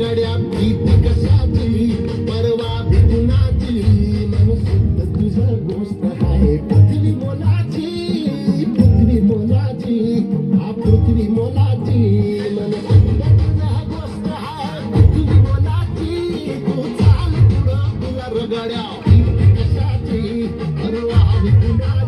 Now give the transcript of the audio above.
गड्या भीती कशाची? परवा भी कुणाची गोष्ट आहे. पृथ्वी मोलाची पृथ्वी मोलाची हा पृथ्वी मोलाची. मन गोष्ट आहे पृथ्वी मोलाची. तू चाल पुढं तुला रगड्या कशाची? अरे वा